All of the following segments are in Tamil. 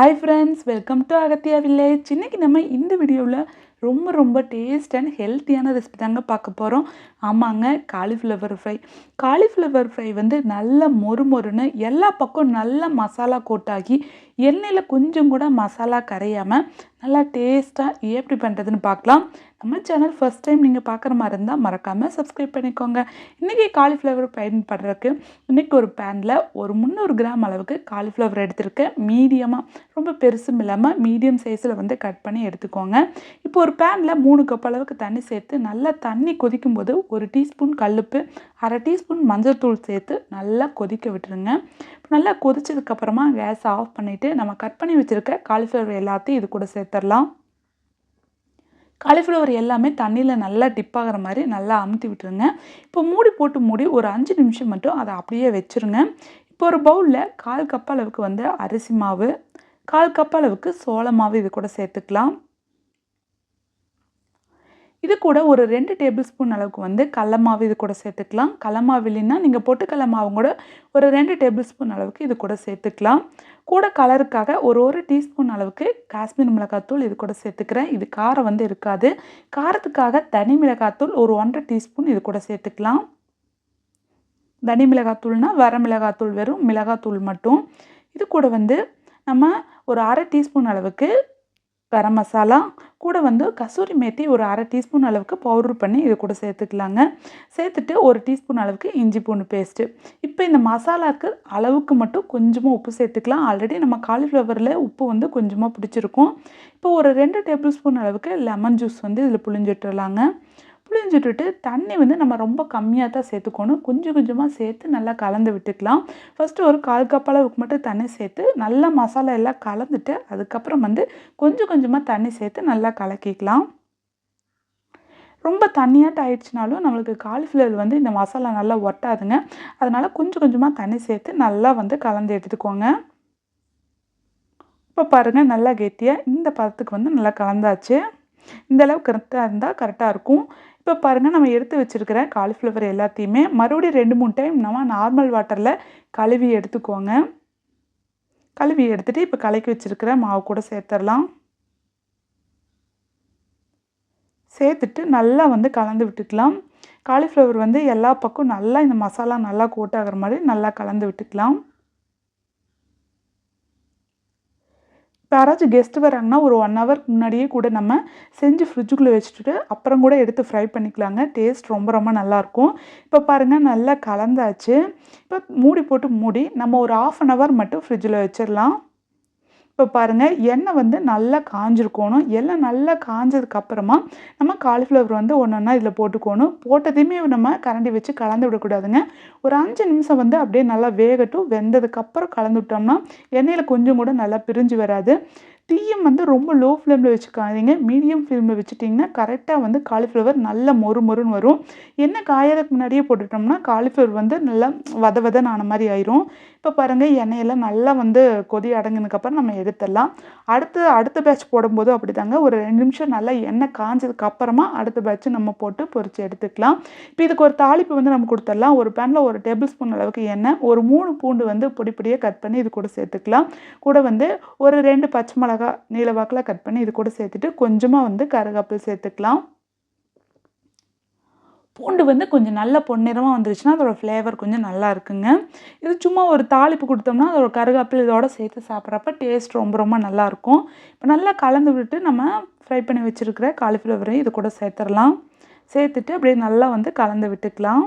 Hi friends welcome to Agathiya village இன்றைக்கி நம்ம இந்த வீடியோவில் ரொம்ப ரொம்ப டேஸ்ட் அண்ட் ஹெல்த்தியான ரெசிபி தாங்க பார்க்க போகிறோம் ஆமாங்க காலிஃப்ளவர் ஃப்ரை காலிஃப்ளவர் ஃப்ரை வந்து நல்ல மொறு மொறுன்னு எல்லா பக்கம் நல்ல மசாலா கோட்டாகி எண்ணெயில் கொஞ்சம் கூட மசாலா கரையாமல் நல்லா டேஸ்ட்டாக எப்படி பண்ணுறதுன்னு பார்க்கலாம். நம்ம சேனல் ஃபஸ்ட் டைம் நீங்கள் பார்க்குற மாதிரி இருந்தால் மறக்காமல் சப்ஸ்கிரைப் பண்ணிக்கோங்க. இன்றைக்கி காலிஃப்ளவர் பயன்படுறதுக்கு இன்றைக்கி ஒரு பேனில் ஒரு முந்நூறு கிராம் அளவுக்கு காலிஃப்ளவர் எடுத்திருக்கேன். மீடியமாக ரொம்ப பெருசும் இல்லாமல் மீடியம் சைஸில் வந்து கட் பண்ணி எடுத்துக்கோங்க. இப்போ ஒரு பேனில் மூணு கப் அளவுக்கு தண்ணி சேர்த்து நல்லா தண்ணி கொதிக்கும் போது ஒரு டீஸ்பூன் கல்லுப்பு அரை டீஸ்பூன் மஞ்சள்தூள் சேர்த்து நல்லா கொதிக்க விட்டுருங்க. நல்லா கொதிச்சதுக்கப்புறமா கேஸ் ஆஃப் பண்ணிவிட்டு நம்ம கட் பண்ணி வச்சுருக்க காலிஃப்ளவர் எல்லாத்தையும் இது கூட சேர்த்துடலாம் காலிஃப்ளவர் எல்லாமே தண்ணியில் நல்லா டிப் ஆகிற மாதிரி நல்லா அமுத்தி விட்டுருங்க. இப்போ மூடி போட்டு மூடி ஒரு அஞ்சு நிமிஷம் மட்டும் அதை அப்படியே வச்சுருங்க. இப்போ ஒரு பவுலில் கால் கப் அளவுக்கு வந்து அரிசி மாவு கால் கப் அளவுக்கு சோள மாவு இது கூட சேர்த்துக்கலாம். இது கூட ஒரு ரெண்டு டேபிள் ஸ்பூன் அளவுக்கு வந்து கடல மாவு இது கூட சேர்த்துக்கலாம். கடலமாவு இல்லைன்னா நீங்கள் பொட்டுக்கடல மாவு கூட ஒரு ரெண்டு டேபிள் ஸ்பூன் அளவுக்கு இது கூட சேர்த்துக்கலாம். கூட கலருக்காக ஒரு ஒரு டீஸ்பூன் அளவுக்கு காஷ்மீர் மிளகாத்தூள் இது கூட சேர்த்துக்கிறேன். இது காரம் வந்து இருக்காது. காரத்துக்காக தனி மிளகாத்தூள் ஒரு ஒன்றரை டீஸ்பூன் இது கூட சேர்த்துக்கலாம். தனி மிளகாத்தூள்னால் வர மிளகாத்தூள் வெறும் மிளகாத்தூள் மட்டும். இது கூட வந்து நம்ம ஒரு அரை டீஸ்பூன் அளவுக்கு கரம் மசாலா கூட வந்து கசூரி மேத்தி ஒரு அரை டீஸ்பூன் அளவுக்கு பவுட்ரு பண்ணி இது கூட சேர்த்துக்கலாங்க. சேர்த்துட்டு ஒரு டீஸ்பூன் அளவுக்கு இஞ்சி பூண்டு பேஸ்ட்டு. இப்போ இந்த மசாலாவுக்கு அளவுக்கு மட்டும் கொஞ்சமாக உப்பு சேர்த்துக்கலாம். ஆல்ரெடி நம்ம காலிஃப்ளவரில் உப்பு வந்து கொஞ்சமாக பிடிச்சிருக்கும். இப்போ ஒரு ரெண்டு டேபிள் ஸ்பூன் அளவுக்கு லெமன் ஜூஸ் வந்து இதில் புளிஞ்சிட்டுலாங்க சொல்லிட்டு தண்ணி வந்து நம்ம ரொம்ப கம்மியாக தான் சேர்த்துக்கணும். கொஞ்சம் கொஞ்சமாக சேர்த்து நல்லா கலந்து விட்டுக்கலாம். ஃபஸ்ட்டு ஒரு கால் கப் அளவுக்கு மட்டும் தண்ணி சேர்த்து நல்லா மசாலா எல்லாம் கலந்துட்டு அதுக்கப்புறம் வந்து கொஞ்சம் கொஞ்சமாக தண்ணி சேர்த்து நல்லா கலக்கிக்கலாம். ரொம்ப தண்ணியாட்ட ஆயிடுச்சுனாலும் நம்மளுக்கு காலிஃப்ளவர் வந்து இந்த மசாலா நல்லா ஒட்டாதுங்க. அதனால் கொஞ்சம் கொஞ்சமாக தண்ணி சேர்த்து நல்லா வந்து கலந்து எடுத்துக்கோங்க. இப்போ பாருங்கள் நல்லா கெட்டியாக இந்த பதத்துக்கு வந்து நல்லா கலந்தாச்சு. இந்த அளவு கரெக்டாக இருந்தால் கரெக்டாக இருக்கும். இப்போ பாருங்கள் நம்ம எடுத்து வச்சுருக்கிற காலிஃப்ளவர் எல்லாத்தையுமே மறுபடியும் ரெண்டு மூணு டைம் நம்ம நார்மல் வாட்டரில் கழுவி எடுத்துக்கோங்க. கழுவி எடுத்துகிட்டு இப்போ கலக்கி வச்சுருக்கிற மாவு கூட சேர்த்துடலாம் சேர்த்துட்டு நல்லா வந்து கலந்து விட்டுக்கலாம். காலிஃப்ளவர் வந்து எல்லா பக்கம் நல்லா இந்த மசாலா நல்லா கோட் ஆகிற மாதிரி நல்லா கலந்து விட்டுக்கலாம். யாராச்சும் கெஸ்ட்டு வராங்கன்னா ஒரு ஒன் ஹவருக்கு முன்னாடியே கூட நம்ம செஞ்சு ஃப்ரிட்ஜுக்குள்ளே வச்சுட்டு அப்புறம் கூட எடுத்து ஃப்ரை பண்ணிக்கலாங்க. டேஸ்ட் ரொம்ப ரொம்ப நல்லாயிருக்கும். இப்போ பாருங்கள் நல்லா கலந்தாச்சு. இப்போ மூடி போட்டு மூடி நம்ம ஒரு ஆஃப் அன் ஹவர் மட்டும் ஃப்ரிட்ஜில் வச்சிடலாம். இப்போ பாருங்கள் எண்ணெய் வந்து நல்லா காஞ்சிருக்கணும். எல்லாம் நல்லா காஞ்சதுக்கப்புறமா நம்ம காலிஃப்ளவர் வந்து ஒன்று ஒன்றா இதில் போட்டுக்கணும். போட்டதையுமே நம்ம கரண்டி வச்சு கலந்து விடக்கூடாதுங்க. ஒரு அஞ்சு நிமிஷம் வந்து அப்படியே நல்லா வேகட்டும். வெந்ததுக்கப்புறம் கலந்து விட்டோம்னா எண்ணெயில் கொஞ்சம் கூட நல்லா பிரிஞ்சு வராது. தீயும் வந்து ரொம்ப லோ ஃப்ளேமில் வச்சுக்காதீங்க மீடியம் ஃப்ளேமில் வச்சுட்டிங்கன்னா கரெக்டாக வந்து காலிஃப்ளவர் நல்ல மொறு மொறுன்னு வரும். என்ன காயறதுக்கு முன்னாடியே போட்டுட்டோம்னா காலிஃப்ளவர் வந்து நல்லா வத வதன்னு ஆன மாதிரி ஆயிரும். இப்போ பாருங்கள் எண்ணெயெல்லாம் நல்லா வந்து கொதி அடங்கினதுக்கப்புறம் நம்ம எடுத்துடலாம். அடுத்து அடுத்த பேட்ச் போடும்போது அப்படி தாங்க ஒரு ரெண்டு நிமிஷம் நல்லா எண்ணெய் காஞ்சதுக்கு அப்புறமா அடுத்த பேட்ச் நம்ம போட்டு பொறிச்சு எடுத்துக்கலாம். இப்போ இதுக்கு ஒரு தாளிப்பு வந்து நம்ம கொடுத்துடலாம். ஒரு பேனில் ஒரு டேபிள் ஸ்பூன் அளவுக்கு எண்ணெய் ஒரு மூணு பூண்டு வந்து பொடி பொடியாக கட் பண்ணி இது கூட சேர்த்துக்கலாம். கூட வந்து ஒரு ரெண்டு பச்சை மிளகா அழகாக நீளவாக்கில் கட் பண்ணி இது கூட சேர்த்துட்டு கொஞ்சமாக வந்து கருகாப்பில் சேர்த்துக்கலாம். பூண்டு வந்து கொஞ்சம் நல்ல பொன்னிறமாக வந்துருச்சுன்னா அதோடய ஃப்ளேவர் கொஞ்சம் நல்லா இருக்குங்க. இது சும்மா ஒரு தாளிப்பு கொடுத்தோம்னா அதோட கருகாப்பில் இதோட சேர்த்து சாப்பிட்றப்ப டேஸ்ட் ரொம்ப ரொம்ப நல்லாயிருக்கும் இப்போ நல்லா கலந்து விட்டு நம்ம ஃப்ரை பண்ணி வச்சுருக்கிற காலிஃப்ளவரையும் இது கூட சேர்த்துடலாம். சேர்த்துட்டு அப்படியே நல்லா வந்து கலந்து விட்டுக்கலாம்.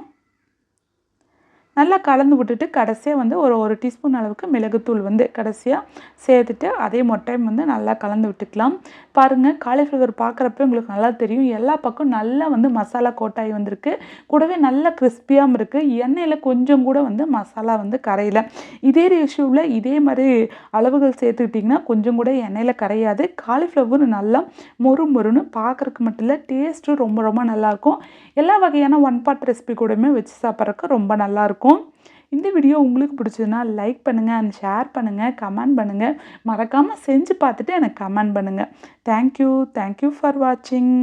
நல்லா கலந்து விட்டுட்டு கடைசியாக வந்து ஒரு ஒரு டீஸ்பூன் அளவுக்கு மிளகுத்தூள் வந்து கடைசியாக சேர்த்துட்டு அதே மொட்டையும் வந்து நல்லா கலந்து விட்டுக்கலாம். பாருங்கள் காலிஃப்ளவர் பார்க்குறப்ப உங்களுக்கு நல்லா தெரியும். எல்லா பக்கம் நல்லா வந்து மசாலா கோட்டாகி வந்திருக்கு. கூடவே நல்லா கிறிஸ்பியாகவும் இருக்குது எண்ணெயில் கொஞ்சம் கூட வந்து மசாலா வந்து கரையில. இதே ரேஷியோவில் இதே மாதிரி அளவுகள் சேர்த்துக்கிட்டிங்கன்னா கொஞ்சம் கூட எண்ணெயில் கரையாது. காலிஃப்ளவர் நல்லா மொறு மொறுன்னு பார்க்குறக்கு மட்டும் இல்லை டேஸ்ட்டும் ரொம்ப ரொம்ப நல்லாயிருக்கும் எல்லா வகையான ஒன் பார்ட் ரெசிபி கூடயுமே வச்சு சாப்பிட்றதுக்கு ரொம்ப நல்லாயிருக்கும் இருக்கும். இந்த வீடியோ உங்களுக்கு பிடிச்சதுன்னா லைக் பண்ணுங்கள் அண்ட் ஷேர் பண்ணுங்கள் கமெண்ட் பண்ணுங்கள் மறக்காமல் செஞ்சு பார்த்துட்டு எனக்கு கமெண்ட் பண்ணுங்கள் தேங்க்யூ தேங்க்யூ ஃபார் வாட்சிங்